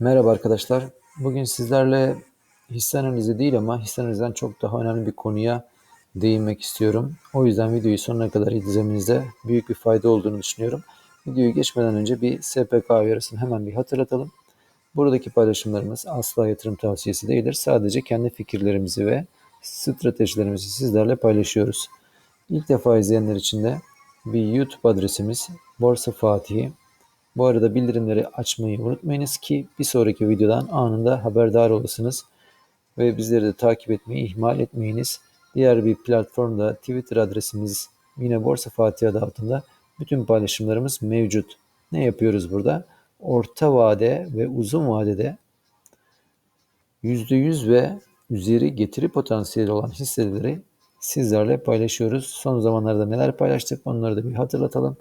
Merhaba arkadaşlar. Bugün sizlerle hisse analizi değil ama hisse analizden çok daha önemli bir konuya değinmek istiyorum. O yüzden videoyu sonuna kadar izlemenizde büyük bir fayda olduğunu düşünüyorum. Videoyu geçmeden önce bir SPK uyarısını hemen bir hatırlatalım. Buradaki paylaşımlarımız asla yatırım tavsiyesi değildir. Sadece kendi fikirlerimizi ve stratejilerimizi sizlerle paylaşıyoruz. İlk defa izleyenler için de bir YouTube adresimiz Borsa Fatih'i bu arada bildirimleri açmayı unutmayınız ki bir sonraki videodan anında haberdar olasınız. Ve bizleri de takip etmeyi ihmal etmeyiniz. Diğer bir platformda Twitter adresimiz yine Borsa Fatih adı altında bütün paylaşımlarımız mevcut. Ne yapıyoruz burada? Orta vade ve uzun vadede %100 ve üzeri getiri potansiyeli olan hisseleri sizlerle paylaşıyoruz. Son zamanlarda neler paylaştık onları da bir hatırlatalım.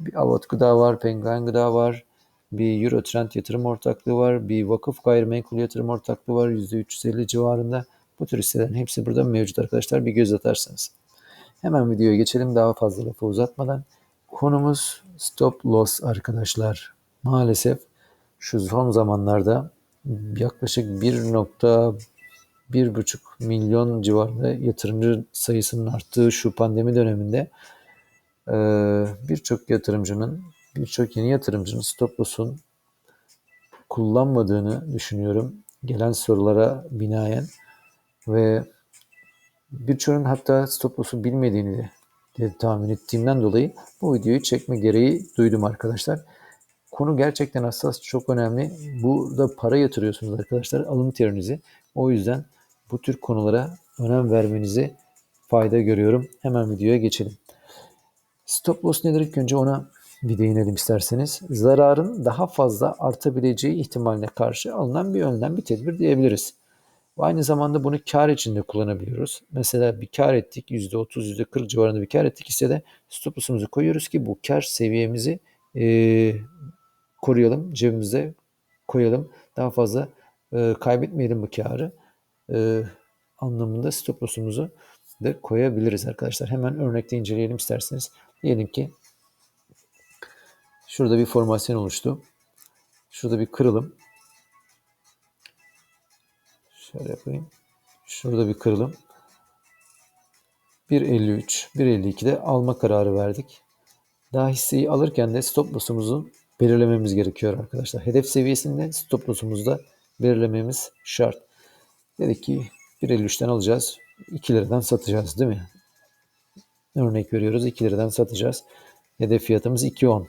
Bir Avot Gıda var, Penguen Gıda var, bir Eurotrend yatırım ortaklığı var, bir vakıf gayrimenkul yatırım ortaklığı var %350 civarında. Bu tür hisselerin hepsi burada mevcut arkadaşlar bir göz atarsınız. Hemen videoya geçelim daha fazla lafı uzatmadan. Konumuz stop loss arkadaşlar. Maalesef şu son zamanlarda yaklaşık 1.1,5 milyon civarında yatırımcı sayısının arttığı şu pandemi döneminde birçok yatırımcının, birçok yeni yatırımcının stop loss'un kullanmadığını düşünüyorum. Gelen sorulara binaen ve birçoğunun hatta stop loss'u bilmediğini de tahmin ettiğimden dolayı bu videoyu çekme gereği duydum arkadaşlar. Konu gerçekten hassas, çok önemli. Burada para yatırıyorsunuz arkadaşlar, alın terinizi. O yüzden bu tür konulara önem vermenizi fayda görüyorum. Hemen videoya geçelim. Stop loss nedir? İlk önce ona bir değinelim isterseniz. Zararın daha fazla artabileceği ihtimaline karşı alınan bir önlem, bir tedbir diyebiliriz. Aynı zamanda bunu kar içinde kullanabiliyoruz. Mesela bir kar ettik, %30, %40 civarında bir kar ettik ise de stop loss'umuzu koyuyoruz ki bu kar seviyemizi e, koruyalım, cebimize koyalım. Daha fazla e, kaybetmeyelim bu karı e, anlamında stop loss'umuzu da koyabiliriz arkadaşlar. Hemen örnekte inceleyelim isterseniz. Diyelim ki şurada bir formasyon oluştu. Şurada bir kırılım. Şöyle yapayım. Şurada bir kırılım. 1.53, 1.52'de alma kararı verdik. Daha hisseyi alırken de stop loss'umuzu belirlememiz gerekiyor arkadaşlar. Hedef seviyesinde stop loss'umuzu da belirlememiz şart. Dedik ki 1.53'ten alacağız. 2 liradan satacağız değil mi? Örnek veriyoruz 2 liradan satacağız. Hedef fiyatımız 2.10.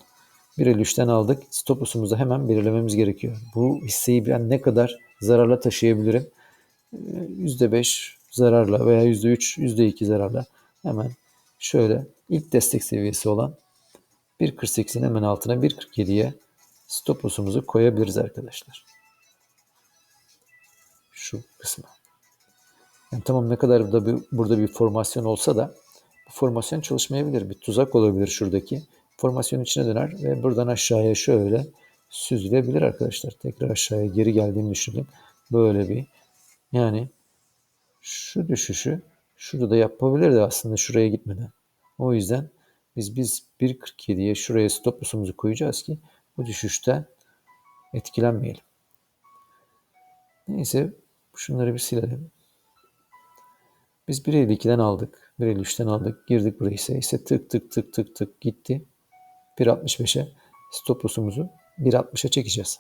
1.53'ten aldık. Stop loss'umuzu hemen belirlememiz gerekiyor. Bu hisseyi ben ne kadar zararla taşıyabilirim? %5 zararla veya %3, %2 zararla hemen şöyle ilk destek seviyesi olan 1.48'in hemen altına 1.47'ye stop loss'umuzu koyabiliriz arkadaşlar. Şu kısma. Yani tamam ne kadar da bir, burada bir formasyon olsa da bu formasyon çalışmayabilir. Bir tuzak olabilir şuradaki. Formasyon içine döner ve buradan aşağıya şöyle süzülebilir arkadaşlar. Tekrar aşağıya geri geldiğini düşünelim. Böyle bir yani şu düşüşü şurada da yapabilirdi aslında şuraya gitmeden. O yüzden biz biz 1.47'ye şuraya stop loss'umuzu koyacağız ki bu düşüşten etkilenmeyelim. Neyse şunları bir silelim. Biz 1.52'den aldık. 1.53'ten aldık. Girdik buraya ise, ise tık tık tık tık tık gitti. 1.65'e stop loss'umuzu 1.60'a çekeceğiz.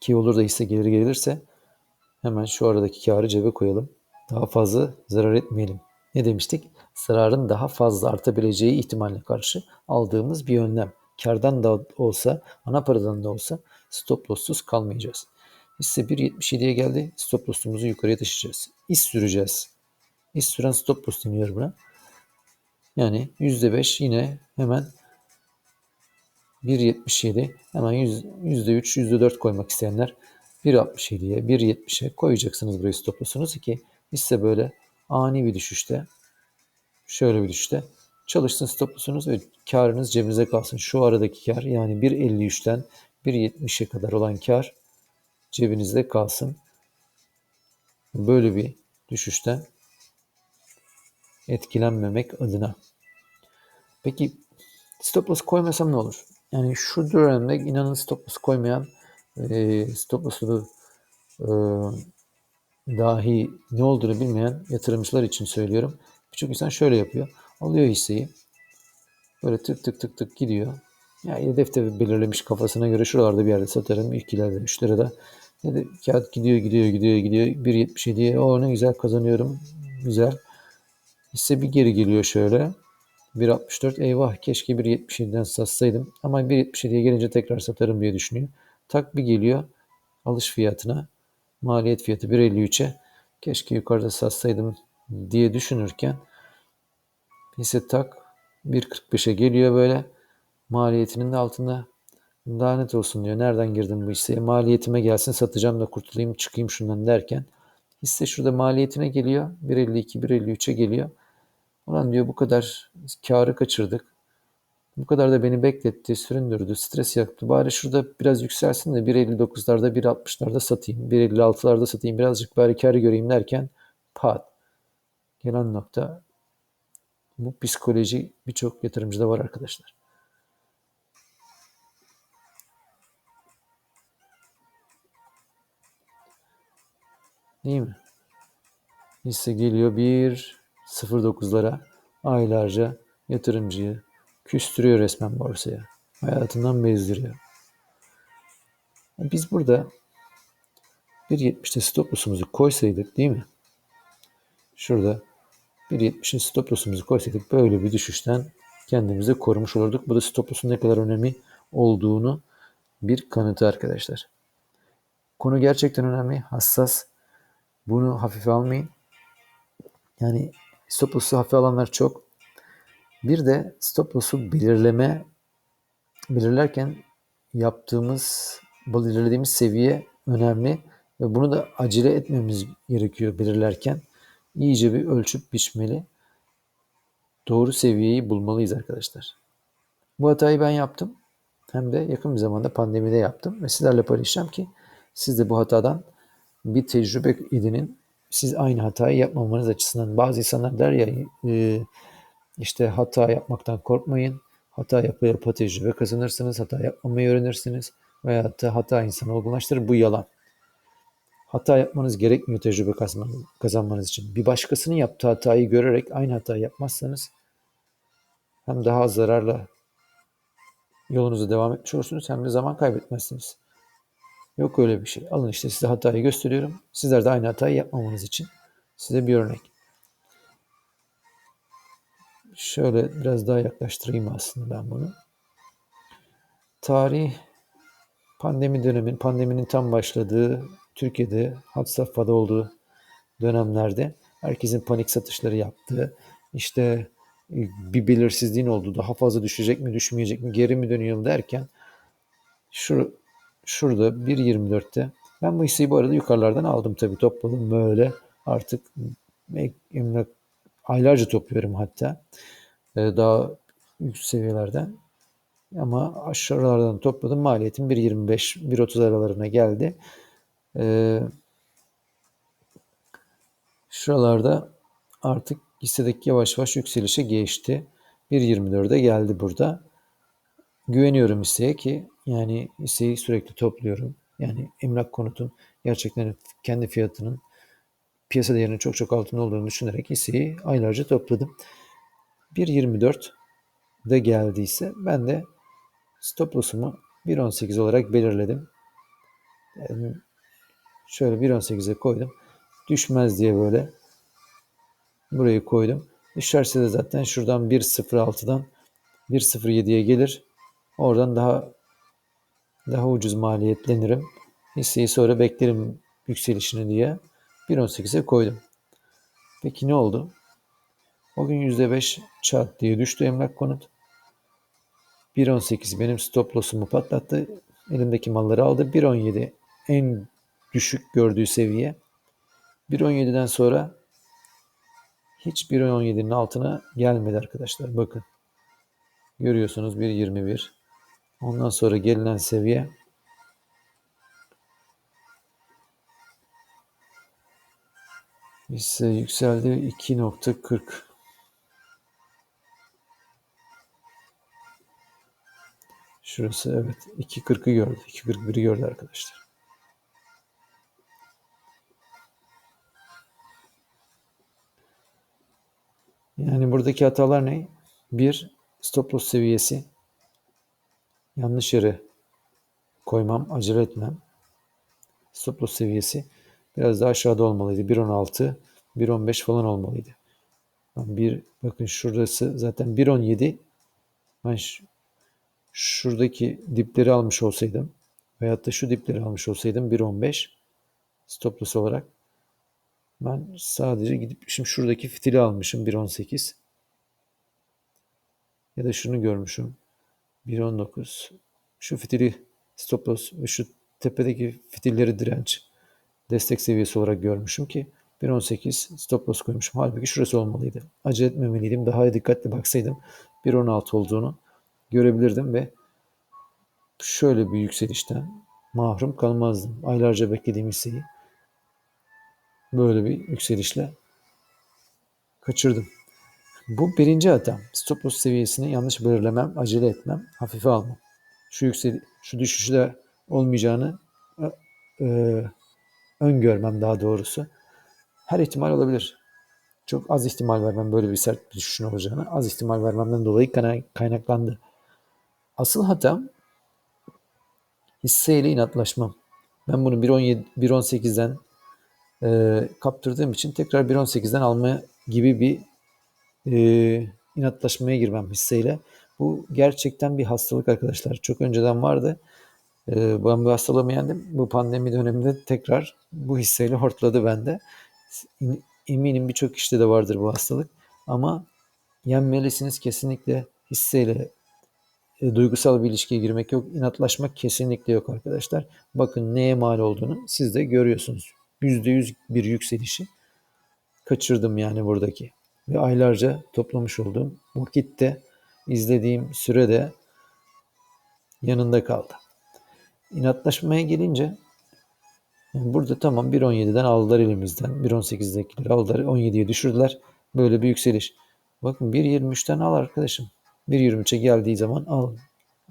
Ki olur da hisse gelir gelirse hemen şu aradaki karı cebe koyalım. Daha fazla zarar etmeyelim. Ne demiştik? Zararın daha fazla artabileceği ihtimaline karşı aldığımız bir önlem. Kardan da olsa, ana paradan da olsa stop loss'suz kalmayacağız. Hisse 1.77'ye geldi. Stop loss'umuzu yukarıya taşıyacağız. İz süreceğiz. İz süren stop loss deniyor buna. Yani %5 yine hemen 1.77 hemen %3 %4 koymak isteyenler 1.67'ye 1.70'e koyacaksınız burayı stop loss'unuzu ki hisse böyle ani bir düşüşte şöyle bir düşüşte çalışsın stop loss'unuz ve karınız cebinize kalsın. Şu aradaki kar yani 1.53'ten 1.70'e kadar olan kar cebinizde kalsın. Böyle bir düşüşten etkilenmemek adına. Peki stop loss koymasam ne olur? Yani şu dönemde inanın stop loss koymayan e, stop loss'unu e, dahi ne olduğunu bilmeyen yatırımcılar için söylüyorum. Birçok insan şöyle yapıyor. Alıyor hisseyi. Böyle tık tık tık tık gidiyor. Yani hedefte belirlemiş kafasına göre şuralarda bir yerde satarım. 2'lerde 3 lirada. Ya da kağıt gidiyor gidiyor gidiyor gidiyor. 1.77'ye o ne güzel kazanıyorum. Güzel. Hisse bir geri geliyor şöyle. 1.64 eyvah keşke 1.77'den satsaydım. Ama 1.77'ye gelince tekrar satarım diye düşünüyor. Tak bir geliyor alış fiyatına. Maliyet fiyatı 1.53'e keşke yukarıda satsaydım diye düşünürken hisse tak 1.45'e geliyor böyle maliyetinin altında lanet olsun diyor. Nereden girdim bu hisseye? Maliyetime gelsin satacağım da kurtulayım çıkayım şundan derken hisse şurada maliyetine geliyor. 1.52 1.53'e geliyor. Ulan diyor bu kadar karı kaçırdık. Bu kadar da beni bekletti, süründürdü, stres yaptı. Bari şurada biraz yükselsin de 1.59'larda, 1.60'larda satayım, 1.56'larda satayım, birazcık bari karı göreyim derken pat. Gelen nokta bu psikoloji birçok yatırımcıda var arkadaşlar. Değil mi? Hisse geliyor 1.09'lara aylarca yatırımcıyı küstürüyor resmen borsaya. Hayatından bezdiriyor. Biz burada 1.70'te stop loss'umuzu koysaydık değil mi? Şurada 1.70'in stop loss'umuzu koysaydık böyle bir düşüşten kendimizi korumuş olurduk. Bu da stop loss'un ne kadar önemli olduğunu bir kanıtı arkadaşlar. Konu gerçekten önemli, hassas. Bunu hafife almayın. Yani stop loss'u hafife alanlar çok. Bir de stop loss'u belirleme belirlerken yaptığımız belirlediğimiz seviye önemli ve bunu da acele etmemiz gerekiyor belirlerken. iyice bir ölçüp biçmeli. Doğru seviyeyi bulmalıyız arkadaşlar. Bu hatayı ben yaptım. Hem de yakın bir zamanda pandemide yaptım ve sizlerle paylaşacağım ki siz de bu hatadan bir tecrübe edinin. Siz aynı hatayı yapmamanız açısından bazı insanlar der ya e, işte hata yapmaktan korkmayın. Hata yapa yapa tecrübe kazanırsınız. Hata yapmamayı öğrenirsiniz. Veyahut da hata insanı olgunlaştırır. Bu yalan. Hata yapmanız gerekmiyor tecrübe kazanmanız için. Bir başkasının yaptığı hatayı görerek aynı hatayı yapmazsanız hem daha az zararla yolunuza devam etmiş olursunuz hem de zaman kaybetmezsiniz. Yok öyle bir şey. Alın işte size hatayı gösteriyorum. Sizler de aynı hatayı yapmamanız için size bir örnek. Şöyle biraz daha yaklaştırayım aslında ben bunu. Tarih pandemi dönemin, pandeminin tam başladığı, Türkiye'de had safhada olduğu dönemlerde herkesin panik satışları yaptığı, işte bir belirsizliğin olduğu, daha fazla düşecek mi, düşmeyecek mi, geri mi dönüyor derken şu şurada 1.24'te ben bu hisseyi bu arada yukarılardan aldım tabii topladım böyle artık emlak aylarca topluyorum hatta daha yüksek seviyelerden ama aşağılardan topladım maliyetim 1.25 1.30 aralarına geldi. Ee, şuralarda artık hissedeki yavaş yavaş yükselişe geçti. 1.24'e geldi burada. Güveniyorum hisseye ki yani hisseyi sürekli topluyorum. Yani emlak konutun gerçekten kendi fiyatının piyasa değerinin çok çok altında olduğunu düşünerek hisseyi aylarca topladım. 1.24 de geldiyse ben de stop loss'umu 1.18 olarak belirledim. Yani şöyle 1.18'e koydum. Düşmez diye böyle burayı koydum. Düşerse de zaten şuradan 1.06'dan 1.07'ye gelir. Oradan daha daha ucuz maliyetlenirim. Hisseyi sonra beklerim yükselişini diye 1.18'e koydum. Peki ne oldu? O gün %5 çat diye düştü emlak konut. 1.18 benim stop loss'umu patlattı. Elimdeki malları aldı. 1.17 en düşük gördüğü seviye. 1.17'den sonra hiç 1.17'nin altına gelmedi arkadaşlar. Bakın. Görüyorsunuz 1.21. Ondan sonra gelinen seviye ise yükseldi 2.40. Şurası evet 2.40'ı gördü. 2.41'i gördü arkadaşlar. Yani buradaki hatalar ne? Bir, stop loss seviyesi. Yanlış yere koymam, acele etmem. Stop loss seviyesi biraz daha aşağıda olmalıydı. 1.16, 1.15 falan olmalıydı. Bir, bakın şurası zaten 1.17. Ben şuradaki dipleri almış olsaydım veyahut da şu dipleri almış olsaydım 1.15 stop loss olarak ben sadece gidip şimdi şuradaki fitili almışım 1.18 ya da şunu görmüşüm 1.19 şu fitili stop loss ve şu tepedeki fitilleri direnç destek seviyesi olarak görmüşüm ki 1.18 stop loss koymuşum. Halbuki şurası olmalıydı. Acele etmemeliydim. Daha dikkatli baksaydım 1.16 olduğunu görebilirdim ve şöyle bir yükselişten mahrum kalmazdım. Aylarca beklediğim hisseyi böyle bir yükselişle kaçırdım. Bu birinci hatam. Stop loss seviyesini yanlış belirlemem, acele etmem, hafife almam. Şu yüksel şu düşüşü de olmayacağını e, öngörmem daha doğrusu. Her ihtimal olabilir. Çok az ihtimal vermem böyle bir sert bir düşüşün olacağını. Az ihtimal vermemden dolayı kaynaklandı. Asıl hatam hisseyle inatlaşmam. Ben bunu 1.17, 1.18'den e, kaptırdığım için tekrar 1.18'den alma gibi bir e, inatlaşmaya girmem hisseyle. Bu gerçekten bir hastalık arkadaşlar. Çok önceden vardı. E, ben bu hastalığımı yendim. Bu pandemi döneminde tekrar bu hisseyle hortladı bende. Eminim birçok kişide de vardır bu hastalık. Ama yenmelisiniz kesinlikle hisseyle e, duygusal bir ilişkiye girmek yok. İnatlaşmak kesinlikle yok arkadaşlar. Bakın neye mal olduğunu siz de görüyorsunuz. %100 bir yükselişi kaçırdım yani buradaki. Ve aylarca toplamış olduğum vakitte izlediğim sürede yanında kaldı. İnatlaşmaya gelince yani burada tamam 1.17'den aldılar elimizden. 1.18'dekileri aldılar. 17'ye düşürdüler. Böyle bir yükseliş. Bakın 1.23'ten al arkadaşım. 1.23'e geldiği zaman al.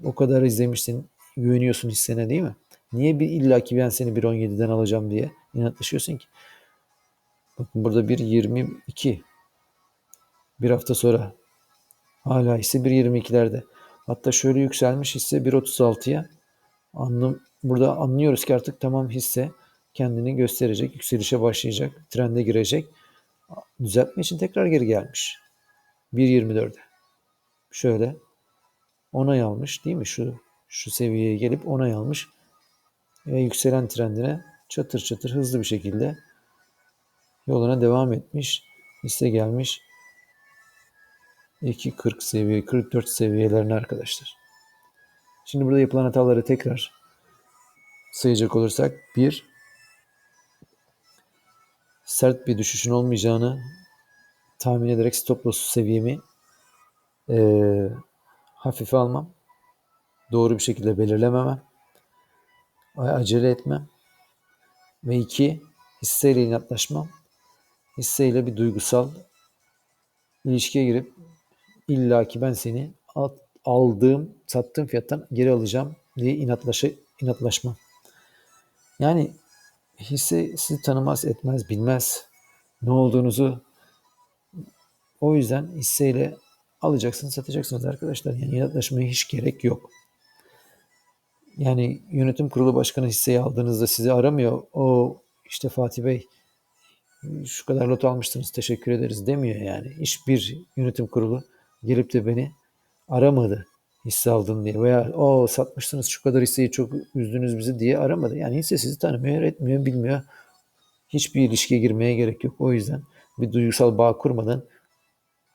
O kadar izlemişsin. Güveniyorsun hissene değil mi? Niye bir illaki ben seni 1.17'den alacağım diye inatlaşıyorsun ki? Bakın burada 1.22. Bir hafta sonra hala hisse 1.22'lerde. Hatta şöyle yükselmiş hisse 1.36'ya. Anlam, burada anlıyoruz ki artık tamam hisse kendini gösterecek, yükselişe başlayacak, trende girecek. Düzeltme için tekrar geri gelmiş. 1.24'e. Şöyle onay almış değil mi? Şu şu seviyeye gelip onay almış ve yükselen trendine çatır çatır hızlı bir şekilde yoluna devam etmiş. Hisse gelmiş 2.40 seviye, 44 seviyelerine arkadaşlar. Şimdi burada yapılan hataları tekrar sayacak olursak bir sert bir düşüşün olmayacağını tahmin ederek stop loss seviyemi e, hafife almam. Doğru bir şekilde belirlememem. Acele etmem. Ve iki, hisseyle inatlaşmam. Hisseyle bir duygusal ilişkiye girip illaki ben seni aldığım, sattığım fiyattan geri alacağım diye inatlaşı, inatlaşmam. Yani hisse sizi tanımaz, etmez, bilmez. Ne olduğunuzu o yüzden hisseyle alacaksınız, satacaksınız arkadaşlar. Yani inatlaşmaya hiç gerek yok. Yani yönetim kurulu başkanı hisseyi aldığınızda sizi aramıyor. O işte Fatih Bey şu kadar lot almıştınız teşekkür ederiz demiyor yani. Hiçbir yönetim kurulu gelip de beni aramadı hisse aldın diye veya o satmıştınız şu kadar hisseyi çok üzdünüz bizi diye aramadı. Yani hisse sizi tanımıyor, etmiyor, bilmiyor. Hiçbir ilişkiye girmeye gerek yok. O yüzden bir duygusal bağ kurmadan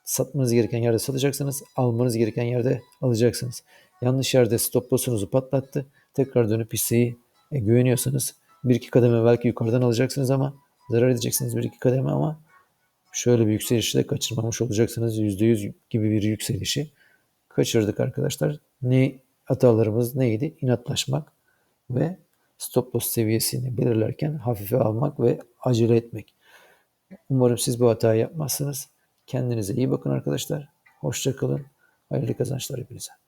satmanız gereken yerde satacaksınız, almanız gereken yerde alacaksınız. Yanlış yerde stop loss'unuzu patlattı. Tekrar dönüp hisseyi e, güveniyorsanız bir iki kademe belki yukarıdan alacaksınız ama zarar edeceksiniz bir iki kademe ama şöyle bir yükselişi de kaçırmamış olacaksınız. %100 gibi bir yükselişi kaçırdık arkadaşlar. Ne hatalarımız neydi? İnatlaşmak ve stop loss seviyesini belirlerken hafife almak ve acele etmek. Umarım siz bu hatayı yapmazsınız. Kendinize iyi bakın arkadaşlar. Hoşça kalın. Hayırlı kazançlar hepinize.